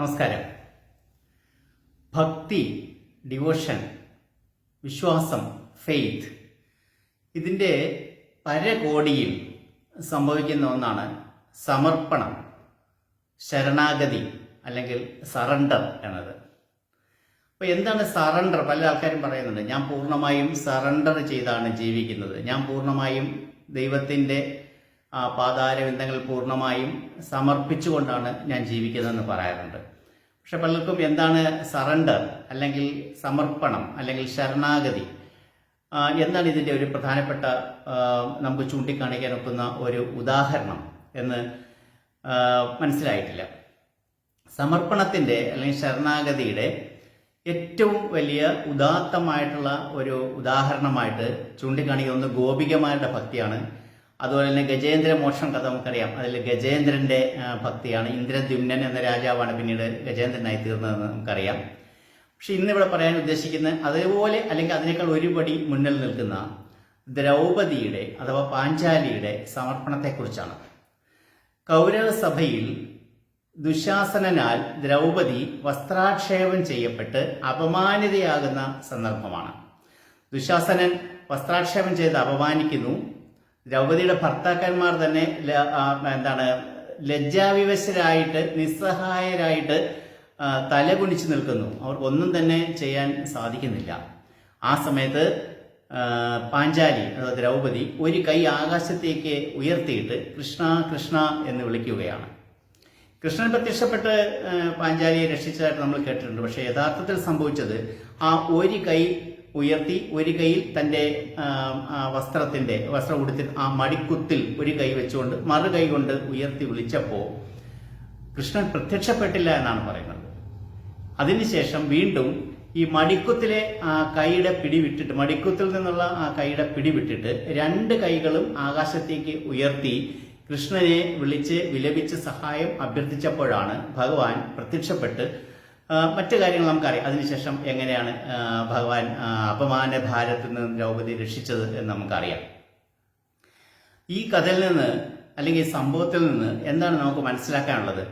നമസ്കാരം. ഭക്തി ഡിവോഷൻ വിശ്വാസം ഫെയ്ത്ത് ഇതിന്റെ പരകോടിയിൽ സംഭവിക്കുന്ന ഒന്നാണ് സമർപ്പണം ശരണാഗതി അല്ലെങ്കിൽ സറണ്ടർ എന്നത്. അപ്പോൾ എന്താണ് സറണ്ടർ പല ആൾക്കാരും പറയുന്നുണ്ട് ഞാൻ പൂർണമായും സറണ്ടർ ചെയ്താണ് ജീവിക്കുന്നത്. ഞാൻ പൂർണമായും ദൈവത്തിന്റെ ആ പാതാരവിന്ദങ്ങൾ പൂർണമായും സമർപ്പിച്ചുകൊണ്ടാണ് ഞാൻ ജീവിക്കുന്നതെന്ന് പറയാറുണ്ട്. പക്ഷെ പലർക്കും എന്താണ് സറണ്ടർ അല്ലെങ്കിൽ സമർപ്പണം അല്ലെങ്കിൽ ശരണാഗതി എന്താണ് ഇതിന്റെ ഒരു പ്രധാനപ്പെട്ട നമുക്ക് ചൂണ്ടിക്കാണിക്കാൻ ഒക്കുന്ന ഒരു ഉദാഹരണം എന്ന് മനസ്സിലായിട്ടില്ല. സമർപ്പണത്തിന്റെ അല്ലെങ്കിൽ ശരണാഗതിയുടെ ഏറ്റവും വലിയ ഉദാത്തമായിട്ടുള്ള ഒരു ഉദാഹരണമായിട്ട് ചൂണ്ടിക്കാണിക്കുന്ന ഗോപികമാരുടെ ഭക്തിയാണ് അതുപോലെ തന്നെ ഗജേന്ദ്ര മോക്ഷം കഥ നമുക്കറിയാം. അതിൽ ഗജേന്ദ്രന്റെ ഭക്തിയാണ്. ഇന്ദ്രദ്യുമ്നൻ എന്ന രാജാവാണ് പിന്നീട് ഗജേന്ദ്രനായി തീർന്നതെന്ന് നമുക്കറിയാം. പക്ഷെ ഇന്നിവിടെ പറയാൻ ഉദ്ദേശിക്കുന്നത് അതേപോലെ അല്ലെങ്കിൽ അതിനേക്കാൾ ഒരുപടി മുന്നിൽ നിൽക്കുന്ന ദ്രൗപദിയുടെ അഥവാ പാഞ്ചാലിയുടെ സമർപ്പണത്തെക്കുറിച്ചാണ്. കൗരവസഭയിൽ ദുശാസനാൽ ദ്രൗപദി വസ്ത്രാക്ഷേപം ചെയ്യപ്പെട്ട് അപമാനിതയാകുന്ന സന്ദർഭമാണ്. ദുശാസനൻ വസ്ത്രാക്ഷേപം ചെയ്ത് അപമാനിക്കുന്നു. ദ്രൗപദിയുടെ ഭർത്താക്കന്മാർ തന്നെ എന്താണ് ലജ്ജാവിവശരായിട്ട് നിസ്സഹായരായിട്ട് തലകുണിച്ചു നിൽക്കുന്നു. അവർക്ക് ഒന്നും തന്നെ ചെയ്യാൻ സാധിക്കുന്നില്ല. ആ സമയത്ത് പാഞ്ചാലി ദ്രൗപതി ഒരു കൈ ആകാശത്തേക്ക് ഉയർത്തിയിട്ട് കൃഷ്ണ കൃഷ്ണ എന്ന് വിളിക്കുകയാണ്. കൃഷ്ണൻ പ്രത്യക്ഷപ്പെട്ട് പാഞ്ചാലിയെ രക്ഷിച്ചതായിട്ട് നമ്മൾ കേട്ടിട്ടുണ്ട്. പക്ഷേ യഥാർത്ഥത്തിൽ സംഭവിച്ചത് ആ ഒരു കൈ ഉയർത്തി ഒരു കൈയിൽ തന്റെ വസ്ത്രത്തിന്റെ വസ്ത്രം ഉടുത്തി ആ മടിക്കുത്തിൽ ഒരു കൈ വെച്ചുകൊണ്ട് മറു കൈ കൊണ്ട് ഉയർത്തി വിളിച്ചപ്പോൾ കൃഷ്ണൻ പ്രത്യക്ഷപ്പെട്ടില്ല എന്നാണ് പറയുന്നത്. അതിനുശേഷം വീണ്ടും ഈ മടിക്കുത്തിലെ ആ കൈയുടെ പിടി വിട്ടിട്ട് മടിക്കുത്തിൽ നിന്നുള്ള ആ കൈയുടെ പിടി വിട്ടിട്ട് രണ്ട് കൈകളും ആകാശത്തേക്ക് ഉയർത്തി കൃഷ്ണനെ വിളിച്ച് വിലപിച്ച് സഹായം അഭ്യർത്ഥിച്ചപ്പോഴാണ് ഭഗവാൻ പ്രത്യക്ഷപ്പെട്ട് മറ്റു കാര്യങ്ങൾ നമുക്കറിയാം. അതിനുശേഷം എങ്ങനെയാണ് ഭഗവാൻ അപമാന ഭാരത്തിൽ നിന്ന് ദ്രൗപദി രക്ഷിച്ചത് എന്ന് നമുക്കറിയാം. ഈ കഥയിൽ നിന്ന് അല്ലെങ്കിൽ സംഭവത്തിൽ നിന്ന് എന്താണ് നമുക്ക് മനസ്സിലാക്കാനുള്ളത്?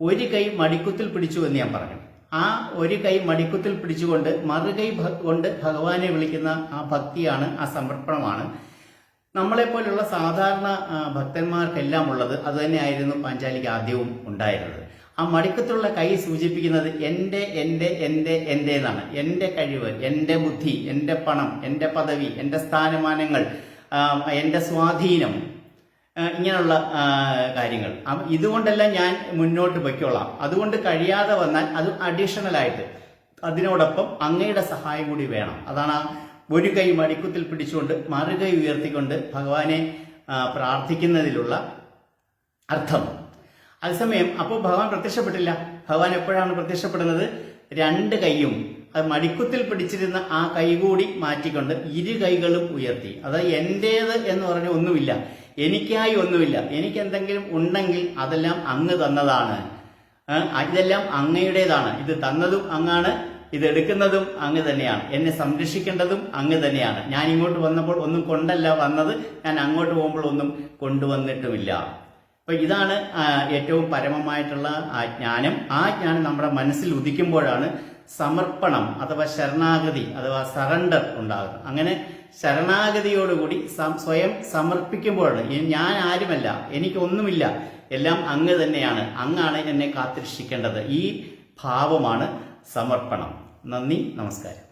ഒരു കൈ മടിക്കുത്തിൽ പിടിച്ചു എന്ന് ഞാൻ പറഞ്ഞു. ആ ഒരു കൈ മടിക്കുത്തിൽ പിടിച്ചുകൊണ്ട് മറുകൈ കൊണ്ട് ഭഗവാനെ വിളിക്കുന്ന ആ ഭക്തിയാണ് ആ സമർപ്പണമാണ്. നമ്മളെപ്പോലുള്ള സാധാരണ ഭക്തന്മാർക്കെല്ലാം ഉള്ളത് അത് തന്നെയായിരുന്നു പാഞ്ചാലിക്ക് ആദ്യവും ഉണ്ടായിരുന്നത്. ആ മടിക്കത്തുള്ള കൈ സൂചിപ്പിക്കുന്നത് എന്റെ എന്റെ എന്റെ എന്റെ എന്നാണ് എന്റെ കഴിവ് എന്റെ ബുദ്ധി എന്റെ പണം എന്റെ പദവി എന്റെ സ്ഥാനമാനങ്ങൾ എന്റെ സ്വാധീനം ഇങ്ങനെയുള്ള കാര്യങ്ങൾ. ഇതുകൊണ്ടെല്ലാം ഞാൻ മുന്നോട്ട് പൊയ്ക്കോളാം. അതുകൊണ്ട് കഴിയാതെ വന്നാൽ അത് അഡീഷണൽ ആയിട്ട് അതിനോടൊപ്പം അങ്ങയുടെ സഹായം കൂടി വേണം. അതാണ് ആ ഒരു കൈ മടിക്കുത്തിൽ പിടിച്ചുകൊണ്ട് മറുകൈ ഉയർത്തിക്കൊണ്ട് ഭഗവാനെ പ്രാർത്ഥിക്കുന്നതിലുള്ള അർത്ഥം. അതേസമയം അപ്പോൾ ഭഗവാൻ പ്രത്യക്ഷപ്പെട്ടില്ല. ഭഗവാൻ എപ്പോഴാണ് പ്രത്യക്ഷപ്പെടുന്നത്? രണ്ട് കൈയും. അത് മടിക്കുത്തിൽ പിടിച്ചിരുന്ന ആ കൈ കൂടി മാറ്റിക്കൊണ്ട് ഇരു കൈകളും ഉയർത്തി. അത് എന്റേത് എന്ന് പറഞ്ഞ ഒന്നുമില്ല. എനിക്കായി ഒന്നുമില്ല. എനിക്ക് എന്തെങ്കിലും ഉണ്ടെങ്കിൽ അതെല്ലാം അങ്ങ് തന്നതാണ്. ഇതെല്ലാം അങ്ങയുടേതാണ്. ഇത് തന്നതും അങ്ങാണ്. ഇത് എടുക്കുന്നതും അങ്ങ് തന്നെയാണ്. എന്നെ സംരക്ഷിക്കേണ്ടതും അങ്ങ് തന്നെയാണ്. ഞാൻ ഇങ്ങോട്ട് വന്നപ്പോൾ ഒന്നും കൊണ്ടല്ല വന്നത്. ഞാൻ അങ്ങോട്ട് പോകുമ്പോൾ ഒന്നും കൊണ്ടുവന്നിട്ടുമില്ല. അപ്പൊ ഇതാണ് ഏറ്റവും പരമമായിട്ടുള്ള ആ ജ്ഞാനം. ആ ജ്ഞാനം നമ്മുടെ മനസ്സിൽ ഉദിക്കുമ്പോഴാണ് സമർപ്പണം അഥവാ ശരണാഗതി അഥവാ സറണ്ടർ ഉണ്ടാകുന്നത്. അങ്ങനെ ശരണാഗതിയോടുകൂടി സ്വയം സമർപ്പിക്കുമ്പോഴാണ്. ഞാൻ ആരുമല്ല എനിക്കൊന്നുമില്ല. എല്ലാം അങ്ങ് തന്നെയാണ്. അങ്ങാണ് എന്നെ കാത്തിരക്ഷിക്കേണ്ടത്. ഈ ഭാവമാണ് സമർപ്പണം. നന്ദി നമസ്കാരം.